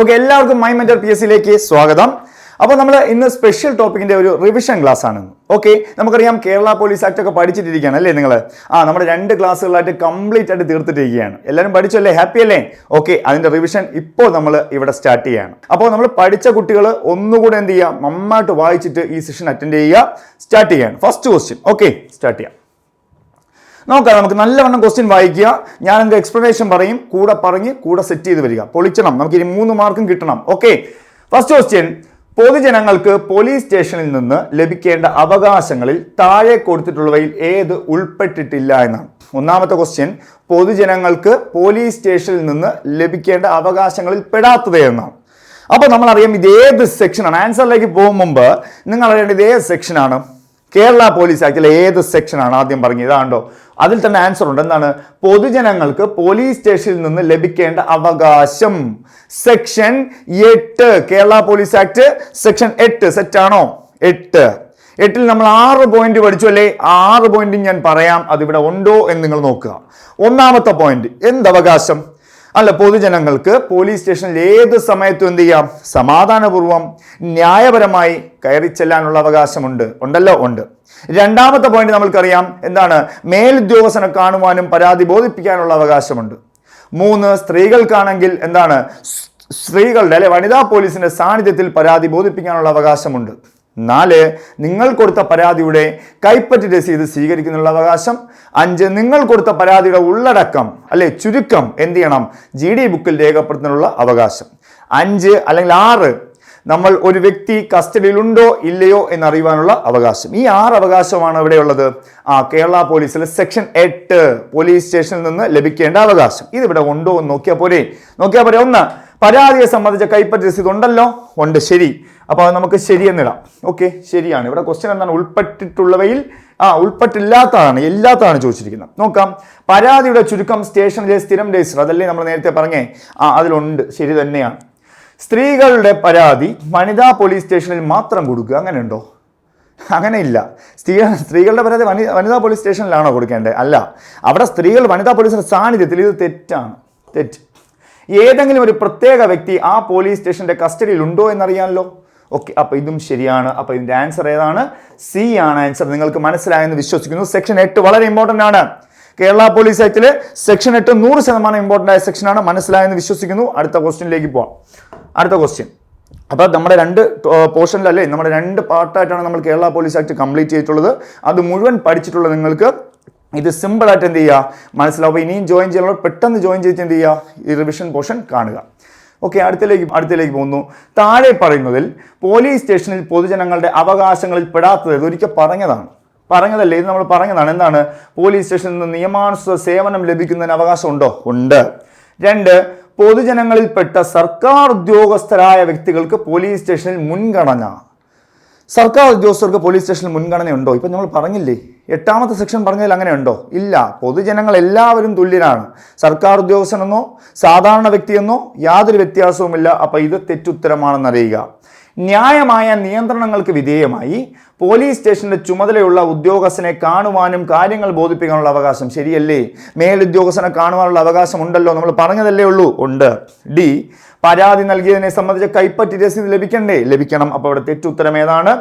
Okay എല്ലാവർക്കും my mentor P S സിയിലേക്ക് സ്വാഗതം. അപ്പോൾ നമ്മൾ ഇന്ന് സ്പെഷ്യൽ ടോപ്പിക്കിന്റെ ഒരു റിവിഷൻ ക്ലാസ് ആണ്. ഓക്കെ നമുക്കറിയാം കേരള പോലീസ് ആക്ട് ഒക്കെ പഠിച്ചിട്ടിരിക്കുകയാണ് അല്ലേ നിങ്ങൾ ആ നമ്മുടെ രണ്ട് ക്ലാസ്സുകളായിട്ട് കംപ്ലീറ്റ് ആയിട്ട് തീർത്തിട്ടിരിക്കുകയാണ് എല്ലാവരും പഠിച്ചല്ലേ? ഹാപ്പി അല്ലേ? ഓക്കെ അതിന്റെ റിവിഷൻ ഇപ്പോൾ നമ്മൾ ഇവിടെ സ്റ്റാർട്ട് ചെയ്യുകയാണ് അപ്പോൾ നമ്മൾ പഠിച്ച കുട്ടികൾ ഒന്നുകൂടെ എന്ത് ചെയ്യുക? നന്നായിട്ട് വായിച്ചിട്ട് ഈ സെഷൻ അറ്റൻഡ് ചെയ്യുക. സ്റ്റാർട്ട് ചെയ്യാണ്. ഫസ്റ്റ് ക്വസ്റ്റ്യൻ ഓക്കെ സ്റ്റാർട്ട് ചെയ്യാം. നോക്കാം നമുക്ക് നല്ലവണ്ണം ക്വസ്റ്റ്യൻ വായിക്കുക. ഞാൻ എന്ത് എക്സ്പ്ലനേഷൻ പറയും കൂടെ പറഞ്ഞ് കൂടെ സെറ്റ് ചെയ്ത് വരിക. പൊളിച്ചണം. നമുക്ക് ഇനി മൂന്ന് മാർക്കും കിട്ടണം. ഓക്കെ ഫസ്റ്റ് ക്വസ്റ്റ്യൻ പൊതുജനങ്ങൾക്ക് പോലീസ് സ്റ്റേഷനിൽ നിന്ന് ലഭിക്കേണ്ട അവകാശങ്ങളിൽ താഴെ കൊടുത്തിട്ടുള്ളവയിൽ ഏത് ഉൾപ്പെട്ടിട്ടില്ല എന്നാണ്. ഒന്നാമത്തെ ക്വസ്റ്റ്യൻ പൊതുജനങ്ങൾക്ക് പോലീസ് സ്റ്റേഷനിൽ നിന്ന് ലഭിക്കേണ്ട അവകാശങ്ങളിൽ പെടാത്തത് എന്നാണ്. അപ്പോൾ നമ്മൾ അറിയാം ഇത് ഏത് സെക്ഷനാണ് ആൻസറിലേക്ക് പോകും മുമ്പ് നിങ്ങൾ അറിയേണ്ടത് ഏത് സെക്ഷനാണ് കേരള പോലീസ് ആക്ടിലെ ഏത് സെക്ഷനാണ് ആദ്യം പറഞ്ഞത്? ഇതാണ്ടോ. അതിൽ തന്നെ ആൻസർ ഉണ്ട്. എന്താണ്? പൊതുജനങ്ങൾക്ക് പോലീസ് സ്റ്റേഷനിൽ നിന്ന് ലഭിക്കേണ്ട അവകാശം. സെക്ഷൻ എട്ട് കേരള പോലീസ് ആക്ട് സെക്ഷൻ എട്ട് സെറ്റാണോ എട്ട്. എട്ടിൽ നമ്മൾ ആറ് പോയിന്റ് പഠിച്ചു അല്ലേ? ആറ് പോയിന്റ് ഞാൻ പറയാം. അതിവിടെ ഉണ്ടോ എന്ന് നിങ്ങൾ നോക്കുക. ഒന്നാമത്തെ പോയിന്റ് എന്ത് അവകാശം? അല്ല പൊതുജനങ്ങൾക്ക് പോലീസ് സ്റ്റേഷനിൽ ഏത് സമയത്തും എന്ത് ചെയ്യാം? സമാധാനപൂർവം ന്യായപരമായി കയറി ചെല്ലാനുള്ള അവകാശമുണ്ട്. ഉണ്ടല്ലോ ഉണ്ട്. രണ്ടാമത്തെ പോയിന്റ് നമ്മൾക്കറിയാം എന്താണ്? മേലുദ്യോഗസ്ഥനെ കാണുവാനും പരാതി ബോധിപ്പിക്കാനുള്ള അവകാശമുണ്ട്. മൂന്ന് സ്ത്രീകൾക്കാണെങ്കിൽ എന്താണ്? സ്ത്രീകളുടെ അല്ലെ വനിതാ പോലീസിന്റെ സാന്നിധ്യത്തിൽ പരാതി ബോധിപ്പിക്കാനുള്ള അവകാശമുണ്ട്. നാല് നിങ്ങൾ കൊടുത്ത പരാതിയുടെ കൈപ്പറ്റി രസീത് സ്വീകരിക്കുന്നുള്ള അവകാശം. അഞ്ച് നിങ്ങൾ കൊടുത്ത പരാതിയുടെ ഉള്ളടക്കം അല്ലെ ചുരുക്കം എന്ത് ചെയ്യണം? ജി ഡി ബുക്കിൽ രേഖപ്പെടുത്തുന്നതിനുള്ള അവകാശം. അഞ്ച് അല്ലെങ്കിൽ ആറ് നമ്മൾ ഒരു വ്യക്തി കസ്റ്റഡിയിലുണ്ടോ ഇല്ലയോ എന്നറിയുവാനുള്ള അവകാശം. ഈ ആറ് അവകാശമാണ് ഇവിടെയുള്ളത് ആ കേരള പോലീസിലെ സെക്ഷൻ എട്ട് പോലീസ് സ്റ്റേഷനിൽ നിന്ന് ലഭിക്കേണ്ട അവകാശം. ഇതിവിടെ ഉണ്ടോ എന്ന് നോക്കിയാൽ പോരെ. നോക്കിയാൽ പോരെ. ഒന്ന് പരാതിയെ സംബന്ധിച്ച കൈപ്പറ്റി രസീത് ഉണ്ടല്ലോ? ഉണ്ട് ശരി. അപ്പോൾ അത് നമുക്ക് ശരിയെന്നിടാം ഓക്കെ ശരിയാണ്. ഇവിടെ ക്വസ്റ്റ്യൻ എന്താണ്? ഉൾപ്പെട്ടിട്ടുള്ളവയിൽ ആ ഉൾപ്പെട്ടില്ലാത്തതാണ് ഇല്ലാത്തതാണ് ചോദിച്ചിരിക്കുന്നത്. നോക്കാം. പരാതിയുടെ ചുരുക്കം സ്റ്റേഷനിലെ സ്ഥിരം രജിസ്റ്റർ അതല്ലേ നമ്മൾ നേരത്തെ പറഞ്ഞേ? ആ അതിലുണ്ട്. ശരി തന്നെയാണ്. സ്ത്രീകളുടെ പരാതി വനിതാ പോലീസ് സ്റ്റേഷനിൽ മാത്രം കൊടുക്കുക. അങ്ങനെയുണ്ടോ? അങ്ങനെയില്ല. സ്ത്രീ സ്ത്രീകളുടെ പരാതി വനി വനിതാ പോലീസ് സ്റ്റേഷനിലാണോ കൊടുക്കേണ്ടത്? അല്ല. അവിടെ സ്ത്രീകൾ വനിതാ പോലീസിന്റെ സാന്നിധ്യത്തിൽ ഇത് തെറ്റാണ്. തെറ്റ്. ഏതെങ്കിലും ഒരു പ്രത്യേക വ്യക്തി ആ പോലീസ് സ്റ്റേഷന്റെ കസ്റ്റഡിയിൽ ഉണ്ടോ എന്നറിയാമല്ലോ. ഓക്കെ അപ്പോൾ ഇതും ശരിയാണ്. അപ്പോൾ ഇതിന്റെ ആൻസർ ഏതാണ്? സി ആണ് ആൻസർ നിങ്ങൾക്ക് മനസ്സിലായെന്ന് വിശ്വസിക്കുന്നു. സെക്ഷൻ എട്ട് വളരെ ഇമ്പോർട്ടന്റ് ആണ്. കേരള പോലീസ് ആക്ടിൽ സെക്ഷൻ എട്ട് നൂറ് ശതമാനം ഇമ്പോർട്ടന്റ് ആയ സെക്ഷനാണ് മനസ്സിലായെന്ന് വിശ്വസിക്കുന്നു. അടുത്ത ക്വസ്റ്റ്യനിലേക്ക് പോവാം. അടുത്ത ക്വസ്റ്റ്യൻ അപ്പോൾ നമ്മുടെ രണ്ട് പോർഷനിലല്ലേ നമ്മുടെ രണ്ട് പാർട്ടായിട്ടാണ് നമ്മൾ കേരള പോലീസ് ആക്ട് കംപ്ലീറ്റ് ചെയ്തിട്ടുള്ളത്. അത് മുഴുവൻ പഠിച്ചിട്ടുള്ള നിങ്ങൾക്ക് ഇത് സിമ്പിളായിട്ട് എന്ത് ചെയ്യുക മനസ്സിലാവും. ഇനിയും ജോയിൻ ചെയ്യാനുള്ള പെട്ടെന്ന് ജോയിൻ ചെയ്തിട്ട് എന്ത് ചെയ്യുക ഈ റിവിഷൻ പോർഷൻ കാണുക. ഓക്കെ അടുത്തിലേക്ക് അടുത്തിലേക്ക് പോകുന്നു. താഴെ പറയുന്നതിൽ പോലീസ് സ്റ്റേഷനിൽ പൊതുജനങ്ങളുടെ അവകാശങ്ങളിൽ പെടാത്തത് ഇതൊരിക്കൽ പറഞ്ഞതാണ്. പറഞ്ഞതല്ലേ? ഇത് നമ്മൾ പറഞ്ഞതാണ്. എന്താണ്? പോലീസ് സ്റ്റേഷനിൽ നിന്ന് നിയമാനുസൃത സേവനം ലഭിക്കുന്നതിന് അവകാശമുണ്ടോ ഉണ്ട്. രണ്ട് പൊതുജനങ്ങളിൽപ്പെട്ട സർക്കാർ ഉദ്യോഗസ്ഥരായ വ്യക്തികൾക്ക് പോലീസ് സ്റ്റേഷനിൽ മുൻഗണന. സർക്കാർ ഉദ്യോഗസ്ഥർക്ക് പോലീസ് സ്റ്റേഷനിൽ മുൻഗണനയുണ്ടോ? ഇപ്പം നമ്മൾ പറഞ്ഞില്ലേ എട്ടാമത്തെ സെക്ഷൻ പറഞ്ഞതിൽ അങ്ങനെ ഉണ്ടോ ഇല്ല. പൊതുജനങ്ങൾ എല്ലാവരും തുല്യരാണ്. സർക്കാർ ഉദ്യോഗസ്ഥനെന്നോ സാധാരണ വ്യക്തിയെന്നോ യാതൊരു വ്യത്യാസവുമില്ല. അപ്പോൾ ഇത് തെറ്റുത്തരമാണെന്ന് അറിയുക. ന്യായമായ നിയന്ത്രണങ്ങൾക്ക് വിധേയമായി പോലീസ് സ്റ്റേഷന്റെ ചുമതലയുള്ള ഉദ്യോഗസ്ഥനെ കാണുവാനും കാര്യങ്ങൾ ബോധിപ്പിക്കാനുള്ള അവകാശം ശരിയല്ലേ? മേലുദ്യോഗസ്ഥനെ കാണുവാനുള്ള അവകാശം ഉണ്ടല്ലോ. നമ്മൾ പറഞ്ഞതല്ലേ ഉള്ളൂ. ഉണ്ട്. ഡി. പരാതി നൽകിയതിനെ സംബന്ധിച്ച് കൈപ്പറ്റി രസീത് ലഭിക്കണ്ടേ? ലഭിക്കണം. അപ്പോൾ അവിടെ തെറ്റുത്തരം ഏതാണ്?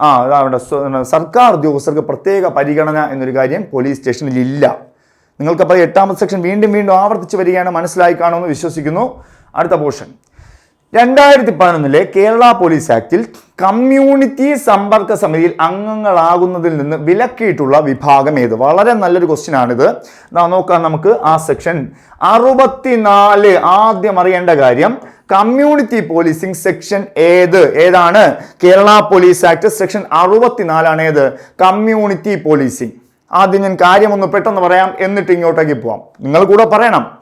ആ അവിടെ സർക്കാർ ഉദ്യോഗസ്ഥർക്ക് പ്രത്യേക പരിഗണന എന്നൊരു കാര്യം പോലീസ് സ്റ്റേഷനിൽ ഇല്ല. നിങ്ങൾക്കപ്പോൾ എട്ടാമത്തെ സെക്ഷൻ വീണ്ടും വീണ്ടും ആവർത്തിച്ച് വരികയാണ് മനസ്സിലായി കാണുമെന്ന് വിശ്വസിക്കുന്നു. അടുത്ത പോർഷൻ. രണ്ടായിരത്തി പതിനൊന്നിലെ കേരള പോലീസ് ആക്ടിൽ കമ്മ്യൂണിറ്റി സമ്പർക്ക സമിതിയിൽ അംഗങ്ങളാകുന്നതിൽ നിന്ന് വിലക്കിയിട്ടുള്ള വിഭാഗം ഏത്? വളരെ നല്ലൊരു ക്വസ്റ്റ്യൻ ആണിത്. നോക്കാം നമുക്ക് ആ സെക്ഷൻ അറുപത്തിനാല് ആദ്യം അറിയേണ്ട കാര്യം കമ്മ്യൂണിറ്റി പോലീസിംഗ് സെക്ഷൻ ഏത്? ഏതാണ്? കേരള പോലീസ് ആക്ട് സെക്ഷൻ അറുപത്തിനാലാണ് ഏത്? Community policing. ആദ്യം ഞാൻ കാര്യം ഒന്ന് പെട്ടെന്ന് പറയാം എന്നിട്ട് ഇങ്ങോട്ടേക്ക് പോവാം. നിങ്ങൾ കൂടെ പറയണം.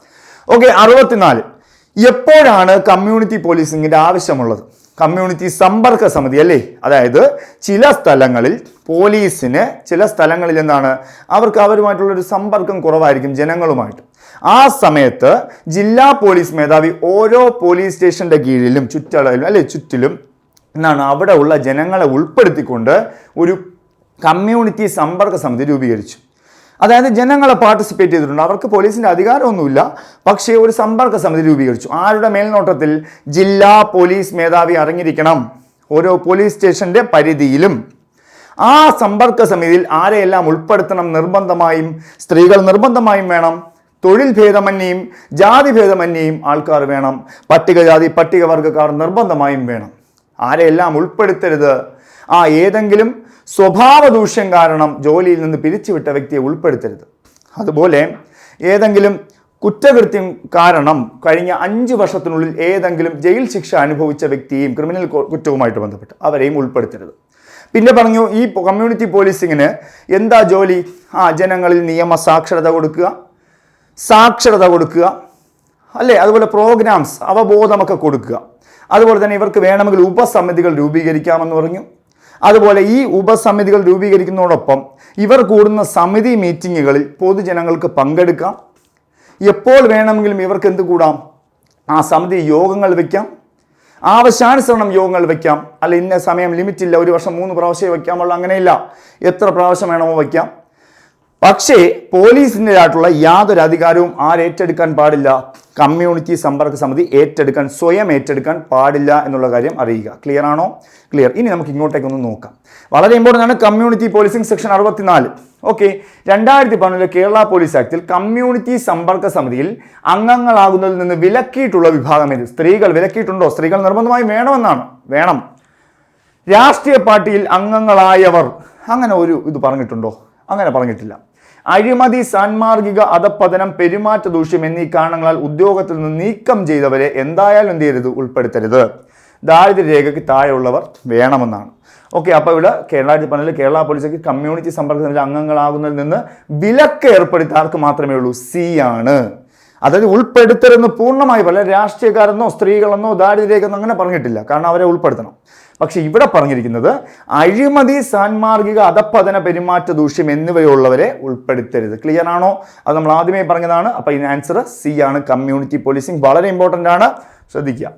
ഓക്കെ അറുപത്തിനാല്. എപ്പോഴാണ് കമ്മ്യൂണിറ്റി പോലീസിങ്ങിന്റെ ആവശ്യമുള്ളത്? കമ്മ്യൂണിറ്റി സമ്പർക്ക സമിതി അല്ലേ? അതായത് ചില സ്ഥലങ്ങളിൽ പോലീസിന് ചില സ്ഥലങ്ങളിൽ എന്താണ്? അവർക്ക് അവരുമായിട്ടുള്ളൊരു സമ്പർക്കം കുറവായിരിക്കും ജനങ്ങളുമായിട്ട്. ആ സമയത്ത് ജില്ലാ പോലീസ് മേധാവി ഓരോ പോലീസ് സ്റ്റേഷന്റെ കീഴിലും ചുറ്റളവിലും അല്ലെ ചുറ്റിലും എന്നാണ് അവിടെ ഉള്ള ജനങ്ങളെ ഉൾപ്പെടുത്തിക്കൊണ്ട് ഒരു കമ്മ്യൂണിറ്റി സമ്പർക്ക സമിതി രൂപീകരിച്ചു. അതായത് ജനങ്ങളെ പാർട്ടിസിപ്പേറ്റ് ചെയ്തിട്ടുണ്ട്. അവർക്ക് പോലീസിന്റെ അധികാരമൊന്നുമില്ല. പക്ഷേ ഒരു സമ്പർക്ക സമിതി രൂപീകരിച്ചു. ആരുടെ മേൽനോട്ടത്തിൽ ജില്ലാ പോലീസ് മേധാവി അറിഞ്ഞിരിക്കണം? ഓരോ പോലീസ് സ്റ്റേഷന്റെ പരിധിയിലും. ആ സമ്പർക്ക സമിതിയിൽ ആരെയെല്ലാം ഉൾപ്പെടുത്തണം നിർബന്ധമായും സ്ത്രീകൾ നിർബന്ധമായും വേണം. തൊഴിൽ ഭേദമന്യേയും ജാതി ഭേദമന്യേയും ആൾക്കാർ വേണം. പട്ടികജാതി പട്ടികവർഗക്കാർ നിർബന്ധമായും വേണം. ആരെയെല്ലാം ഉൾപ്പെടുത്തരുത്? ആ ഏതെങ്കിലും സ്വഭാവ ദൂഷ്യം കാരണം ജോലിയിൽ നിന്ന് പിരിച്ചുവിട്ട വ്യക്തിയെ ഉൾപ്പെടുത്തരുത്. അതുപോലെ ഏതെങ്കിലും കുറ്റകൃത്യം കാരണം കഴിഞ്ഞ അഞ്ച് വർഷത്തിനുള്ളിൽ ഏതെങ്കിലും ജയിൽ ശിക്ഷ അനുഭവിച്ച വ്യക്തിയെയും ക്രിമിനൽ കുറ്റവുമായിട്ട് ബന്ധപ്പെട്ട് അവരെയും ഉൾപ്പെടുത്തരുത്. പിന്നെ പറഞ്ഞു ഈ കമ്മ്യൂണിറ്റി പോലീസിങ്ങിന് എന്താ ജോലി? ആ ജനങ്ങളിൽ നിയമ സാക്ഷരത കൊടുക്കുക സാക്ഷരത കൊടുക്കുക അല്ലേ? അതുപോലെ പ്രോഗ്രാംസ് അവബോധമൊക്കെ കൊടുക്കുക. അതുപോലെ തന്നെ ഇവർക്ക് വേണമെങ്കിൽ ഉപസമിതികൾ രൂപീകരിക്കാമെന്ന് പറഞ്ഞു. അതുപോലെ ഈ ഉപസമിതികൾ രൂപീകരിക്കുന്നതോടൊപ്പം ഇവർ കൂടുന്ന സമിതി മീറ്റിങ്ങുകളിൽ പൊതുജനങ്ങൾക്ക് പങ്കെടുക്കാം. എപ്പോൾ വേണമെങ്കിലും ഇവർക്ക് എന്ത് കൂടാം? ആ സമിതി യോഗങ്ങൾ വയ്ക്കാം ആവശ്യാനുസരണം യോഗങ്ങൾ വയ്ക്കാം അല്ല ഇന്ന സമയം ലിമിറ്റില്ല ഒരു വർഷം മൂന്ന് പ്രാവശ്യമേ വയ്ക്കാമുള്ള അങ്ങനെയില്ല. എത്ര പ്രാവശ്യം വേണമോ വയ്ക്കാം പക്ഷേ പോലീസിന്റെതായിട്ടുള്ള യാതൊരു അധികാരവും ആരേറ്റെടുക്കാൻ പാടില്ല. കമ്മ്യൂണിറ്റി സമ്പർക്ക സമിതി ഏറ്റെടുക്കാൻ സ്വയം ഏറ്റെടുക്കാൻ പാടില്ല എന്നുള്ള കാര്യം അറിയുക. ക്ലിയർ ആണോ? ക്ലിയർ ഇനി നമുക്ക് ഇങ്ങോട്ടേക്കൊന്ന് നോക്കാം. വളരെ ഇമ്പോർട്ടന്റ് ആണ് കമ്മ്യൂണിറ്റി പോലീസിംഗ് സെക്ഷൻ അറുപത്തിനാല്. ഓക്കെ രണ്ടായിരത്തി പതിനൊന്നിലെ കേരള പോലീസ് ആക്ടിൽ കമ്മ്യൂണിറ്റി സമ്പർക്ക സമിതിയിൽ അംഗങ്ങളാകുന്നതിൽ നിന്ന് വിലക്കിയിട്ടുള്ള വിഭാഗം ഇത് സ്ത്രീകൾ. വിലക്കിയിട്ടുണ്ടോ? സ്ത്രീകൾ നിർബന്ധമായും വേണമെന്നാണ്. വേണം. രാഷ്ട്രീയ പാർട്ടിയിൽ അംഗങ്ങളായവർ. അങ്ങനെ ഒരു ഇത് പറഞ്ഞിട്ടുണ്ടോ? അങ്ങനെ പറഞ്ഞിട്ടില്ല. അഴിമതി സാൻമാർഗിക അധപ്പതനം പെരുമാറ്റ ദൂഷ്യം എന്നീ കാരണങ്ങളാൽ ഉദ്യോഗത്തിൽ നിന്ന് നീക്കം ചെയ്തവരെ എന്തായാലും എന്ത് ചെയ്യരുത്? ഉൾപ്പെടുത്തരുത്. ദാരിദ്ര്യരേഖയ്ക്ക് താഴെയുള്ളവർ വേണമെന്നാണ്. ഓക്കെ അപ്പോൾ ഇവിടെ കേരള പതിനെട്ടിൽ കേരള പോലീസിലേക്ക് കമ്മ്യൂണിറ്റി സമ്പർക്കത്തിലെ അംഗങ്ങളാകുന്നതിൽ നിന്ന് വിലക്ക് ഏർപ്പെടുത്തി ആർക്ക് മാത്രമേ ഉള്ളൂ? സി ആണ്. അതായത് ഉൾപ്പെടുത്തരുന്ന് പൂർണമായി പല രാഷ്ട്രീയക്കാരെന്നോ സ്ത്രീകളെന്നോ ദാരിദ്ര്യരെന്നോ അങ്ങനെ പറഞ്ഞിട്ടില്ല. കാരണം അവരെ ഉൾപ്പെടുത്തണം. പക്ഷെ ഇവിടെ പറഞ്ഞിരിക്കുന്നത് അഴിമതി സാൻമാർഗിക അധപ്പതന പെരുമാറ്റ ദൂഷ്യം എന്നിവയുള്ളവരെ ഉൾപ്പെടുത്തരുത്. ക്ലിയർ ആണോ? അത് നമ്മൾ ആദ്യമേ പറഞ്ഞതാണ്. അപ്പോൾ ഇതിന് ആൻസർ സി ആണ്. കമ്മ്യൂണിറ്റി പോലീസിംഗ് വളരെ ഇമ്പോർട്ടന്റ് ആണ്. ശ്രദ്ധിക്കുക.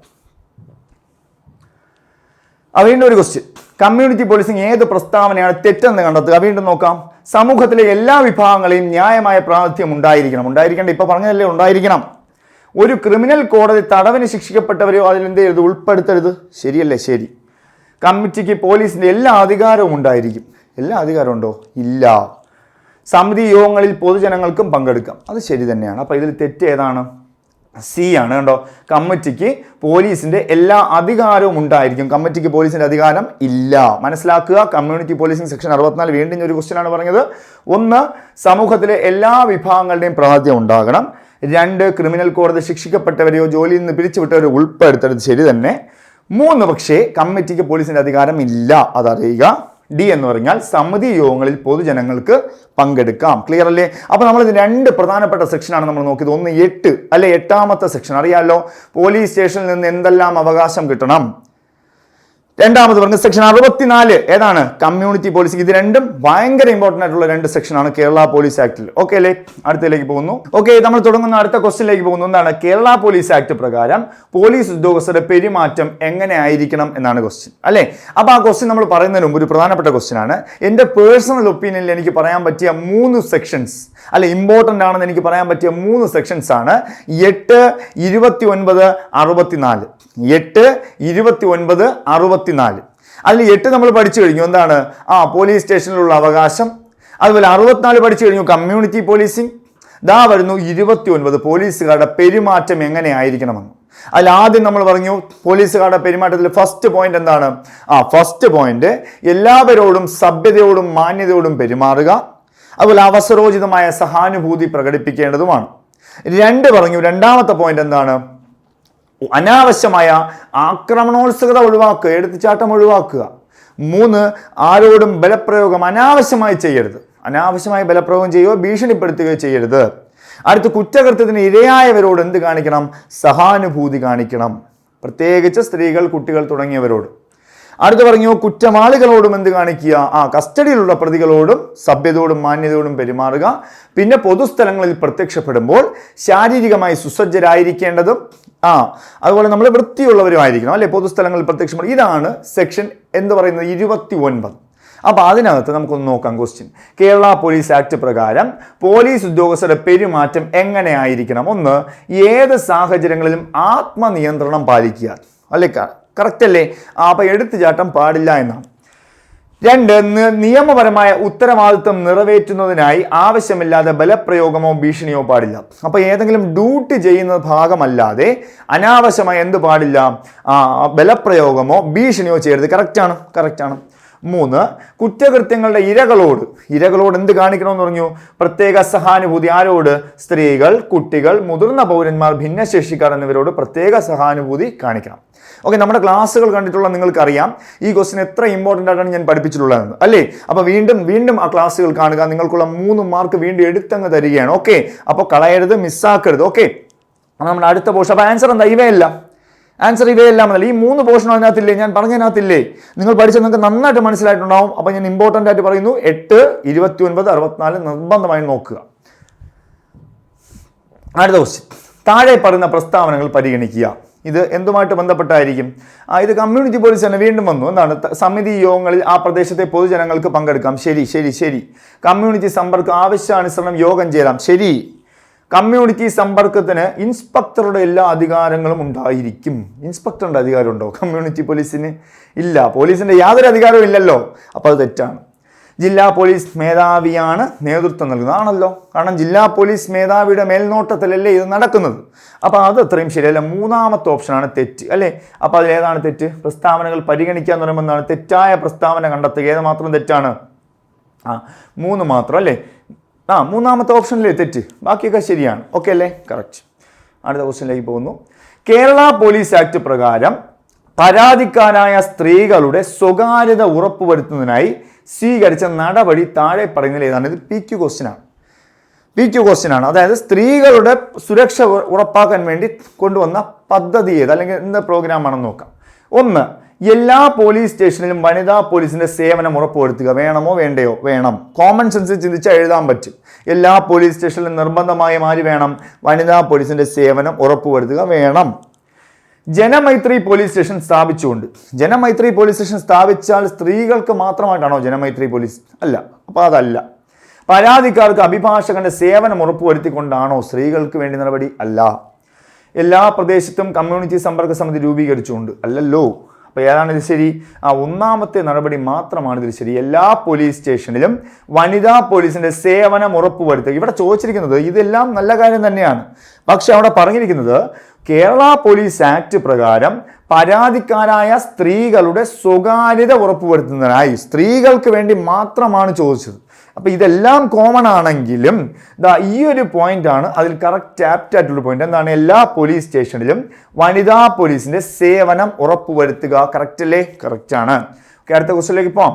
വീണ്ടും ഒരു ക്വസ്റ്റ്യൻ കമ്മ്യൂണിറ്റി പോലീസിംഗ് ഏത് പ്രസ്താവനയാണ് തെറ്റെന്ന് കണ്ടെത്തുക? വീണ്ടും നോക്കാം. സമൂഹത്തിലെ എല്ലാ വിഭാഗങ്ങളെയും ന്യായമായ പ്രാതിഥ്യം ഉണ്ടായിരിക്കണം. ഉണ്ടായിരിക്കേണ്ട ഇപ്പൊ പറഞ്ഞതല്ലേ ഉണ്ടായിരിക്കണം. ഒരു ക്രിമിനൽ കോടതി തടവിന് ശിക്ഷിക്കപ്പെട്ടവരെയോ അതിൽ എന്ത് ചെയ്യരുത്? ഉൾപ്പെടുത്തരുത്. ശരിയല്ലേ? ശരി. കമ്മിറ്റിക്ക് പോലീസിന്റെ എല്ലാ അധികാരവും ഉണ്ടായിരിക്കും. എല്ലാ അധികാരവും ഉണ്ടോ? ഇല്ല. സമിതി യോഗങ്ങളിൽ പൊതുജനങ്ങൾക്കും പങ്കെടുക്കാം. അത് ശരി തന്നെയാണ്. അപ്പോൾ ഇതിൽ തെറ്റ് ഏതാണ്? സി ആണ് കണ്ടോ. കമ്മിറ്റിക്ക് പോലീസിന്റെ എല്ലാ അധികാരവും ഉണ്ടായിരിക്കും. കമ്മിറ്റിക്ക് പോലീസിന്റെ അധികാരം ഇല്ല. മനസ്സിലാക്കുക കമ്മ്യൂണിറ്റി പോലീസിംഗ് സെക്ഷൻ അറുപത്തിനാല് വീണ്ടും ഒരു ക്വസ്റ്റ്യനാണ് പറഞ്ഞത്. ഒന്ന് സമൂഹത്തിലെ എല്ലാ വിഭാഗങ്ങളുടെയും പ്രാതിഥ്യം ഉണ്ടാകണം. രണ്ട് ക്രിമിനൽ കോടതി ശിക്ഷിക്കപ്പെട്ടവരെയോ ജോലിയിൽ നിന്ന് പിരിച്ചുവിട്ടവരോ ഉൾപ്പെടുത്തരുത്. ശരി തന്നെ. മൂന്ന് പക്ഷേ കമ്മിറ്റിക്ക് പോലീസിന്റെ അധികാരം ഇല്ല അതറിയുക. ഡി എന്ന് പറഞ്ഞാൽ സമിതി യോഗങ്ങളിൽ പൊതുജനങ്ങൾക്ക് പങ്കെടുക്കാം. ക്ലിയർ അല്ലേ? അപ്പോൾ നമ്മൾ രണ്ട് പ്രധാനപ്പെട്ട സെക്ഷനാണ് നമ്മൾ നോക്കിയത്. ഒന്ന് എട്ട് അല്ലെ എട്ടാമത്തെ സെക്ഷൻ അറിയാമല്ലോ പോലീസ് സ്റ്റേഷനിൽ നിന്ന് എന്തെല്ലാം അവകാശം കിട്ടണം? രണ്ടാമത് പറഞ്ഞ സെക്ഷൻ അറുപത്തിനാല്. ഏതാണ്? കമ്മ്യൂണിറ്റി പോളിസി ഇത് രണ്ടും ഭയങ്കര ഇമ്പോർട്ടന്റ് ആയിട്ടുള്ള രണ്ട് സെക്ഷനാണ് കേരള പോലീസ് ആക്ടിൽ ഓക്കെ അല്ലേ? അടുത്തതിലേക്ക് പോകുന്നു. ഓക്കെ നമ്മൾ തുടങ്ങുന്ന അടുത്ത ക്വസ്റ്റിലേക്ക് പോകുന്നു. എന്താണ്? കേരള പോലീസ് ആക്ട് പ്രകാരം പോലീസ് ഉദ്യോഗസ്ഥരുടെ പെരുമാറ്റം എങ്ങനെ ആയിരിക്കണം എന്നാണ് ക്വസ്റ്റ്യൻ അല്ലേ? അപ്പോൾ ആ ക്വസ്റ്റ്യൻ നമ്മൾ പറയുന്നതിന് മുമ്പ് ഒരു പ്രധാനപ്പെട്ട ക്വസ്റ്റ്യൻ ആണ്. എന്റെ പേഴ്സണൽ ഒപ്പീനിയനിൽ എനിക്ക് പറയാൻ പറ്റിയ മൂന്ന് സെക്ഷൻസ് അല്ലെ ഇമ്പോർട്ടന്റ് ആണെന്ന് എനിക്ക് പറയാൻ പറ്റിയ മൂന്ന് സെക്ഷൻസ് ആണ് എട്ട് ഇരുപത്തി ഒൻപത് അറുപത്തിനാല്. എട്ട് ഇരുപത്തി ഒൻപത് അറുപത്തിനാല്. അതിൽ എട്ട് നമ്മൾ പഠിച്ചു കഴിഞ്ഞു. എന്താണ്? ആ പോലീസ് സ്റ്റേഷനിലുള്ള അവകാശം. അതുപോലെ അറുപത്തിനാല് പഠിച്ചു കഴിഞ്ഞു കമ്മ്യൂണിറ്റി പോലീസിങ് ദാ വരുന്നു ഇരുപത്തി ഒൻപത് പോലീസുകാരുടെ പെരുമാറ്റം എങ്ങനെ ആയിരിക്കണമെന്ന് അതിൽ ആദ്യം നമ്മൾ പറഞ്ഞു പോലീസുകാരുടെ പെരുമാറ്റത്തിൽ ഫസ്റ്റ് പോയിന്റ് എന്താണ്? ആ ഫസ്റ്റ് പോയിന്റ് എല്ലാവരോടും സഭ്യതയോടും മാന്യതയോടും പെരുമാറുക. അതുപോലെ അവസരോചിതമായ സഹാനുഭൂതി പ്രകടിപ്പിക്കേണ്ടതുമാണ്. രണ്ട് പറഞ്ഞു. രണ്ടാമത്തെ പോയിന്റ് എന്താണ്? അനാവശ്യമായ ആക്രമണോത്സുകത ഒഴിവാക്കുക എടുത്തുചാട്ടം ഒഴിവാക്കുക. മൂന്ന് ആരോടും ബലപ്രയോഗം അനാവശ്യമായി ചെയ്യരുത്. അനാവശ്യമായി ബലപ്രയോഗം ചെയ്യുകയോ ഭീഷണിപ്പെടുത്തുകയോ ചെയ്യരുത്. അടുത്ത് കുറ്റകൃത്യത്തിന് ഇരയായവരോട് എന്ത് കാണിക്കണം? സഹാനുഭൂതി കാണിക്കണം. പ്രത്യേകിച്ച് സ്ത്രീകൾ കുട്ടികൾ തുടങ്ങിയവരോട്. അടുത്ത് പറഞ്ഞു കുറ്റവാളികളോടും എന്ത് കാണിക്കുക? ആ കസ്റ്റഡിയിലുള്ള പ്രതികളോടും സഭ്യതയോടും മാന്യതയോടും പെരുമാറുക. പിന്നെ പൊതുസ്ഥലങ്ങളിൽ പ്രത്യക്ഷപ്പെടുമ്പോൾ ശാരീരികമായി സുസജ്ജരായിരിക്കേണ്ടതും ആ അതുപോലെ നമ്മൾ വൃത്തിയുള്ളവരുമായിരിക്കണം അല്ലെ? പൊതുസ്ഥലങ്ങളിൽ പ്രത്യക്ഷപ്പെടും. ഇതാണ് സെക്ഷൻ എന്ന് പറയുന്നത്? ഇരുപത്തി ഒൻപത് അപ്പോൾ അതിനകത്ത് നമുക്കൊന്ന് നോക്കാം ക്വസ്റ്റ്യൻ കേരള പോലീസ് ആക്ട് പ്രകാരം പോലീസ് ഉദ്യോഗസ്ഥരുടെ പെരുമാറ്റം എങ്ങനെയായിരിക്കണം? ഒന്ന് ഏത് സാഹചര്യങ്ങളിലും ആത്മനിയന്ത്രണം പാലിക്കുക. അല്ലേ? കറക്റ്റ് അല്ലേ? അപ്പോൾ എടുത്തുചാട്ടം പാടില്ല എന്നാണ്. രണ്ട് നിയമപരമായ ഉത്തരവാദിത്വം നിറവേറ്റുന്നതിനായി ആവശ്യമില്ലാതെ ബലപ്രയോഗമോ ഭീഷണിയോ പാടില്ല. അപ്പോൾ ഏതെങ്കിലും ഡ്യൂട്ടി ചെയ്യുന്ന ഭാഗമല്ലാതെ അനാവശ്യമായി എന്ത് പാടില്ല? ബലപ്രയോഗമോ ഭീഷണിയോ ചെയ്യരുത്. കറക്റ്റാണ് കറക്റ്റാണ് മൂന്ന് കുറ്റകൃത്യങ്ങളുടെ ഇരകളോട്. ഇരകളോട് എന്ത് കാണിക്കണമെന്ന് പറഞ്ഞു? പ്രത്യേക സഹാനുഭൂതി ആരോട്? സ്ത്രീകൾ കുട്ടികൾ മുതിർന്ന പൗരന്മാർ ഭിന്നശേഷിക്കാർ എന്നിവരോട് പ്രത്യേക സഹാനുഭൂതി കാണിക്കണം. ഓക്കെ നമ്മുടെ ക്ലാസ്സുകൾ കണ്ടിട്ടുള്ള നിങ്ങൾക്കറിയാം. ഈ ക്വസ്റ്റ്യൻ എത്ര ഇമ്പോർട്ടന്റ് ആയിട്ടാണ് ഞാൻ പഠിപ്പിച്ചിട്ടുള്ളതെന്ന്. അല്ലേ? അപ്പോൾ വീണ്ടും വീണ്ടും ആ ക്ലാസ്സുകൾ കാണുക. നിങ്ങൾക്കുള്ള മൂന്ന് മാർക്ക് വീണ്ടും എടുത്തങ്ങ് തരികയാണ്. ഓക്കെ? അപ്പോൾ കളയരുത് മിസ്സാക്കരുത് ഓക്കെ? നമ്മുടെ അടുത്ത പോഷൻ അപ്പോൾ ആൻസർ എന്താ? ഇവയെല്ലാം. ആൻസർ ഇവയെല്ലാം എന്നല്ല ഈ മൂന്ന് പോർഷനും അതിനകത്തില്ലേ? ഞാൻ പറഞ്ഞതിനകത്തില്ലേ? നിങ്ങൾ പഠിച്ചത് നിങ്ങൾക്ക് നന്നായിട്ട് മനസ്സിലായിട്ടുണ്ടാവും. അപ്പോൾ ഞാൻ ഇമ്പോർട്ടന്റ് ആയിട്ട് പറയുന്നു. എട്ട് ഇരുപത്തി ഒൻപത് അറുപത്തിനാല് നിർബന്ധമായി നോക്കുക. അടുത്ത ക്വസ്റ്റ്യൻ താഴെ പറയുന്ന പ്രസ്താവനകൾ പരിഗണിക്കുക. ഇത് എന്തുമായിട്ട് ബന്ധപ്പെട്ടായിരിക്കും? ഇത് കമ്മ്യൂണിറ്റി പോലീസ് തന്നെ വീണ്ടും വന്നു. എന്താണ്? സമിതി യോഗങ്ങളിൽ ആ പ്രദേശത്തെ പൊതുജനങ്ങൾക്ക് പങ്കെടുക്കാം. ശരി ശരി ശരി. കമ്മ്യൂണിറ്റി സമ്പർക്കം ആവശ്യാനുസരണം യോഗം ചേരാം ശരി. കമ്മ്യൂണിറ്റി സമ്പർക്കത്തിന് ഇൻസ്പെക്ടറുടെ എല്ലാ അധികാരങ്ങളും ഉണ്ടായിരിക്കും. ഇൻസ്പെക്ടറിന്റെ അധികാരമുണ്ടോ? കമ്മ്യൂണിറ്റി പോലീസിന് ഇല്ല. പോലീസിന്റെ യാതൊരു അധികാരവും ഇല്ലല്ലോ. അപ്പോൾ അത് തെറ്റാണ്. ജില്ലാ പോലീസ് മേധാവിയാണ് നേതൃത്വം നൽകുന്നത്. ആണല്ലോ. കാരണം ജില്ലാ പോലീസ് മേധാവിയുടെ മേൽനോട്ടത്തിലല്ലേ ഇത് നടക്കുന്നത്? അപ്പോൾ അത് അത്രയും ശരിയല്ല മൂന്നാമത്തെ ഓപ്ഷനാണ് തെറ്റ്. അല്ലേ? അപ്പോൾ അതിലേതാണ് തെറ്റ്? പ്രസ്താവനകൾ പരിഗണിക്കുക എന്ന് പറയുമ്പോൾ എന്താണ്? തെറ്റായ പ്രസ്താവന കണ്ടെത്തുക. ഏത് മാത്രം തെറ്റാണ്? ആ മൂന്ന് മാത്രം അല്ലേ? ആ മൂന്നാമത്തെ ഓപ്ഷനിലെ തെറ്റ്. ബാക്കിയൊക്കെ ശരിയാണ്. ഓക്കെ അല്ലേ? കറക്റ്റ് അടുത്ത ക്വസ്റ്റ്യനിലേക്ക് പോകുന്നു. കേരള പോലീസ് ആക്ട് പ്രകാരം പരാതിക്കാരായ സ്ത്രീകളുടെ സ്വകാര്യത ഉറപ്പുവരുത്തുന്നതിനായി സ്വീകരിച്ച നടപടി താഴെ പറയുന്നതിൽ ഏതാണ്? ഇത് പി ക്യു ക്വസ്റ്റ്യനാണ് പി ക്യു ക്വസ്റ്റ്യനാണ് അതായത് സ്ത്രീകളുടെ സുരക്ഷ ഉറപ്പാക്കാൻ വേണ്ടി കൊണ്ടുവന്ന പദ്ധതി ഏത്? അല്ലെങ്കിൽ എന്ത് പ്രോഗ്രാമാണെന്ന് നോക്കാം. ഒന്ന് എല്ലാ പോലീസ് സ്റ്റേഷനിലും വനിതാ പോലീസിന്റെ സേവനം ഉറപ്പുവരുത്തുക വേണമോ വേണ്ടയോ? വേണം. കോമൺ സെൻസ് ചിന്തിച്ചാൽ എഴുതാൻ പറ്റും. എല്ലാ പോലീസ് സ്റ്റേഷനിലും നിർബന്ധമായി ആര് വേണം? വനിതാ പോലീസിന്റെ സേവനം ഉറപ്പുവരുത്തുക വേണം. ജനമൈത്രി പോലീസ് സ്റ്റേഷൻ സ്ഥാപിച്ചുകൊണ്ട്. ജനമൈത്രി പോലീസ് സ്റ്റേഷൻ സ്ഥാപിച്ചാൽ സ്ത്രീകൾക്ക് മാത്രമായിട്ടാണോ ജനമൈത്രി പോലീസ് അല്ല. അപ്പോൾ അതല്ല. പരാതിക്കാർക്ക് അഭിഭാഷകന്റെ സേവനം ഉറപ്പുവരുത്തിക്കൊണ്ടാണോ സ്ത്രീകൾക്ക് വേണ്ടി നടപടി? അല്ല. എല്ലാ പ്രദേശത്തും കമ്മ്യൂണിറ്റി സമ്പർക്ക സമിതി രൂപീകരിച്ചുകൊണ്ട്. അല്ലല്ലോ. അപ്പോൾ ഏതാണ് ഇത് ശരി? ആ ഒന്നാമത്തെ നടപടി മാത്രമാണ് ഇതിൽ ശരി. എല്ലാ പോലീസ് സ്റ്റേഷനിലും വനിതാ പോലീസിന്റെ സേവനം ഉറപ്പുവരുത്തുക. ഇവിടെ ചോദിച്ചിരിക്കുന്നത് ഇതെല്ലാം നല്ല കാര്യം തന്നെയാണ്. പക്ഷെ അവിടെ പറഞ്ഞിരിക്കുന്നത് കേരള പോലീസ് ആക്ട് പ്രകാരം പരാതിക്കാരായ സ്ത്രീകളുടെ സ്വകാര്യത ഉറപ്പുവരുത്തുന്നതിനായി സ്ത്രീകൾക്ക് വേണ്ടി മാത്രമാണ് ചോദിച്ചത്. അപ്പൊ ഇതെല്ലാം കോമൺ ആണെങ്കിലും ദാ ഈ ഒരു പോയിന്റ് ആണ് അതിൽ കറക്റ്റ് ആപ്റ്റ് ആയിട്ടുള്ള പോയിന്റ് എന്താണ്? എല്ലാ പോലീസ് സ്റ്റേഷനിലും വനിതാ പോലീസിന്റെ സേവനം ഉറപ്പുവരുത്തുക. കറക്റ്റ് അല്ലേ? കറക്റ്റ് ആണ്. ഓക്കെ അടുത്ത ക്വസ്റ്റ്യനിലേക്ക് പോവാം.